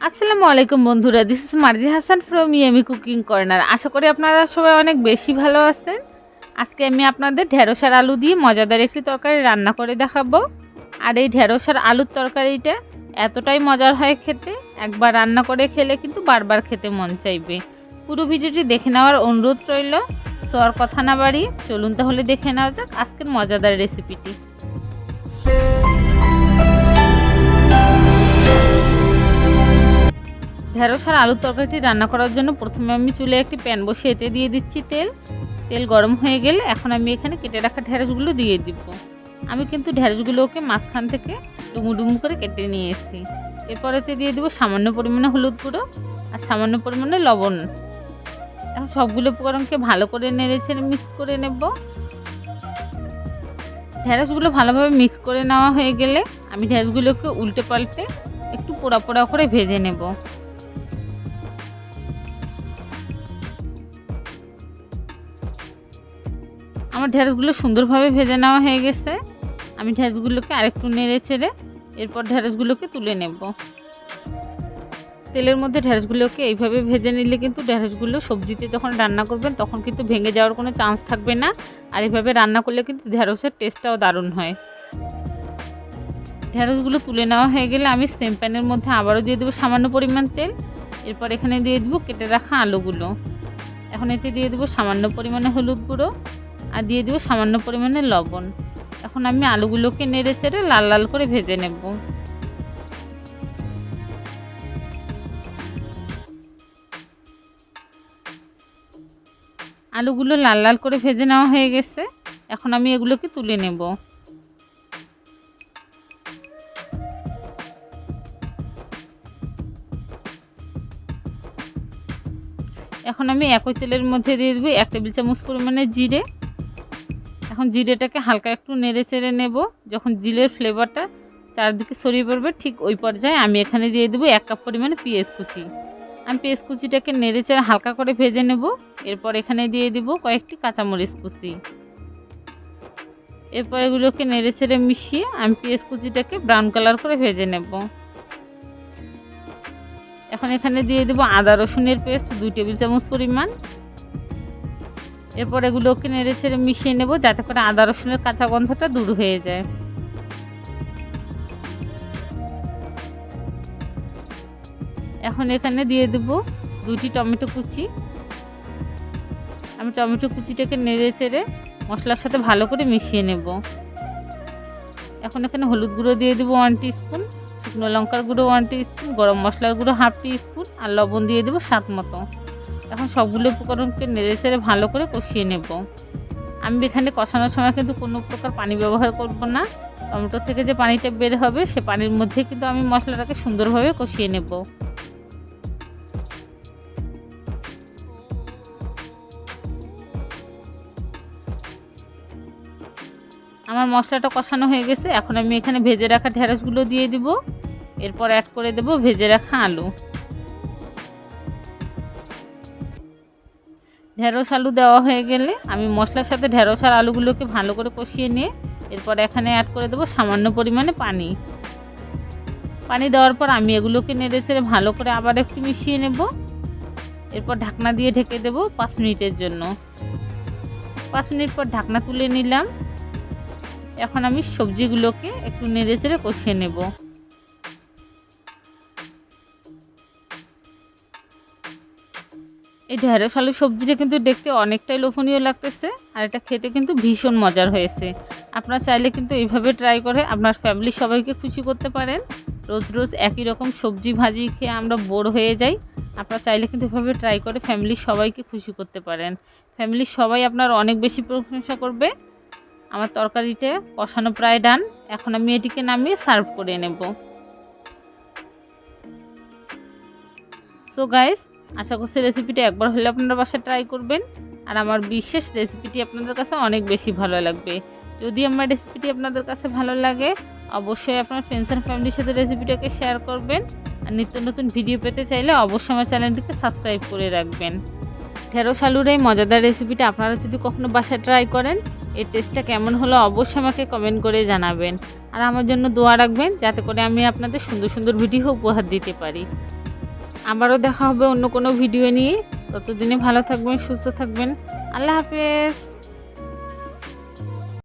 আসসালামু আলাইকুম বন্ধুরা this is Marzi Hasan from yummy cooking corner আশা করি আপনারা সবাই অনেক বেশি ভালো আছেন। আজকে আমি আপনাদের ঢেঁড়সার আলু দিয়ে মজাদার একটি তরকারি রান্না করে দেখাবো। আর এই ঢেঁড়সার আলুর তরকারিটা এতটাই মজার হয় খেতে, একবার রান্না করে খেলে কিন্তু বারবার খেতে মন চাইবে। পুরো ভিডিওটি দেখে নেওয়ার অনুরোধ রইল সো আর কথা না বাড়ি চলুন তাহলে দেখে নেওয়া যাক আজকের মজাদার রেসিপিটি ঢেঁড়স আর আলুর তরকারিটি রান্না করার জন্য প্রথমে আমি চুলে একটি প্যান বসিয়ে এতে দিয়ে দিচ্ছি তেল। তেল গরম হয়ে গেলে এখন আমি এখানে কেটে রাখা ঢেঁড়সগুলো দিয়ে দিব। আমি কিন্তু ঢেঁড়সগুলোকে মাঝখান থেকে ডুমু ডুমু করে কেটে নিয়ে এসেছি। এরপর এতে দিয়ে দিব সামান্য পরিমাণে হলুদ গুঁড়ো আর সামান্য পরিমাণে লবণ। এখন সবগুলো উপকরণকে ভালো করে নেড়ে ছেড়ে মিক্স করে নেব। ঢেঁড়সগুলো ভালোভাবে মিক্স করে নেওয়া হয়ে গেলে আমি ঢেঁড়সগুলোকে উল্টে পাল্টে একটু পোড়া পোড়া করে ভেজে নেব। আমার ঢেঁড়সগুলো সুন্দরভাবে ভেজে নেওয়া হয়ে গেছে। আমি ঢেঁড়সগুলোকে আরেকটু নেড়ে ছেড়ে এরপর ঢেঁড়সগুলোকে তুলে নেব। তেলের মধ্যে ঢেঁড়সগুলোকে এইভাবে ভেজে নিলে কিন্তু ঢেঁড়সগুলো সবজিতে যখন রান্না করবেন তখন কিন্তু ভেঙে যাওয়ার কোনো চান্স থাকবে না। আর এইভাবে রান্না করলে কিন্তু ঢেঁড়সের টেস্টটাও দারুণ হয়। ঢেঁড়সগুলো তুলে নেওয়া হয়ে গেলে আমি সেম প্যানের মধ্যে আবারও দিয়ে দেবো সামান্য পরিমাণ তেল। এরপর এখানে দিয়ে দেবো কেটে রাখা আলুগুলো। এখন এতে দিয়ে দেবো সামান্য পরিমাণে হলুদ গুঁড়ো। আর দিয়ে দেবো সামান্য পরিমাণে লবণ। এখন আমি আলুগুলোকে নেড়ে চেড়ে লাল লাল করে ভেজে নেব। আলুগুলো লাল লাল করে ভেজে নেওয়া হয়ে গেছে। এখন আমি এগুলোকে তুলে নেব। এখন আমি একই তেলের মধ্যে দিয়ে দেবো এক টেবিল চামচ পরিমাণে জিরে। এখন জিরেটাকে হালকা একটু নেড়ে চেড়ে নেব। যখন জিরের ফ্লেভারটা চারদিকে ছড়িয়ে পড়বে, ঠিক ওই পর্যায়ে আমি এখানে দিয়ে দেবো এক কাপ পরিমাণে পেঁয়াজ কুচি। আমি পেঁয়াজ কুচিটাকে নেড়ে চেড়ে হালকা করে ভেজে নেব। এরপর এখানে দিয়ে দেব কয়েকটি কাঁচামরিচ কুচি। এরপর এগুলোকে নেড়ে চেড়ে মিশিয়ে আমি পেঁয়াজ কুচিটাকে ব্রাউন কালার করে ভেজে নেব। এখন এখানে দিয়ে দেবো আদা রসুনের পেস্ট দুই টেবিল চামচ পরিমাণ। এরপর এগুলোকে নেড়ে ছেড়ে মিশিয়ে নেব, যাতে করে আদা রসুনের কাঁচা গন্ধটা দূর হয়ে যায়। এখন এখানে দিয়ে দেব দুটি টমেটো কুচি। আমি টমেটো কুচিটাকে নেড়ে চেড়ে মশলার সাথে ভালো করে মিশিয়ে নেব। এখন এখানে হলুদ গুঁড়ো দিয়ে দেবো ওয়ান স্পুন শুকনো লঙ্কার গুঁড়ো ওয়ান স্পুন গরম মশলার গুঁড়ো হাফ স্পুন আর লবণ দিয়ে দেবো স্বাদ মতো। এখন সবগুলো উপকরণকে নেড়ে চেড়ে ভালো করে কষিয়ে নেব। আমি এখানে কষানোর সময় কিন্তু কোনো প্রকার পানি ব্যবহার করব না। টমেটো থেকে যে পানিটা বের হবে, সে পানির মধ্যে কিন্তু আমি মশলাটাকে সুন্দরভাবে কষিয়ে নেব। আমার মশলাটা কষানো হয়ে গেছে। এখন আমি এখানে ভেজে রাখা ঢেঁড়সগুলো দিয়ে দিব। এরপর অ্যাড করে দেব ভেজে রাখা আলু। ঢেঁড়স আলু দেওয়া হয়ে গেলে আমি মশলার সাথে ঢেঁড়স আর আলুগুলোকে ভালো করে কষিয়ে নিয়ে এরপর এখানে অ্যাড করে দেবো সামান্য পরিমাণে পানি। পানি দেওয়ার পর আমি এগুলোকে নেড়ে চেড়ে ভালো করে আবার একটু মিশিয়ে নেব। এরপর ঢাকনা দিয়ে ঢেকে দেব পাঁচ মিনিটের জন্য। পাঁচ মিনিট পর ঢাকনা তুলে নিলাম। এখন আমি সবজিগুলোকে একটু নেড়ে চেড়ে কষিয়ে নেব। এই ঢেঁড়স আলু সবজিটা কিন্তু দেখতে অনেকটাই লোভনীয় লাগতেছে, আর এটা খেতে কিন্তু ভীষণ মজার হয়েছে। আপনারা চাইলে কিন্তু এইভাবে ট্রাই করে আপনার ফ্যামিলির সবাইকে খুশি করতে পারেন। রোজ রোজ একই রকম সবজি ভাজি খেয়ে আমরা বোর হয়ে যাই। আপনারা চাইলে কিন্তু এভাবে ট্রাই করে ফ্যামিলির সবাইকে খুশি করতে পারেন। ফ্যামিলির সবাই আপনার অনেক বেশি প্রশংসা করবে। আমার তরকারিতে কষানো প্রায় ডান, এখন আমি এটিকে নামিয়ে সার্ভ করে নেব। সো গাইস আশা করছি রেসিপিটি একবার হলে আপনারা বাসায় ট্রাই করবেন। আর আমার বিশেষ রেসিপিটি আপনাদের কাছে অনেক বেশি ভালো লাগবে। যদি আমার রেসিপিটি আপনাদের কাছে ভালো লাগে, অবশ্যই আপনার ফ্রেন্ডস অ্যান্ড ফ্যামিলির সাথে রেসিপিটাকে শেয়ার করবেন। আর নিত্য নতুন ভিডিও পেতে চাইলে অবশ্যই আমার চ্যানেলটিকে সাবস্ক্রাইব করে রাখবেন। ঢেঁড়স আলুর এই মজাদার রেসিপিটা আপনারা যদি কখনো বাসায় ট্রাই করেন, এর টেস্টটা কেমন হলো অবশ্যই আমাকে কমেন্ট করে জানাবেন। আর আমার জন্য দোয়া রাখবেন, যাতে করে আমি আপনাদের সুন্দর সুন্দর ভিডিও উপহার দিতে পারি। আবারও দেখা হবে অন্য কোনো ভিডিও নিয়ে। ততদিনে ভালো থাকবেন সুস্থ থাকবেন। আল্লাহ হাফেজ।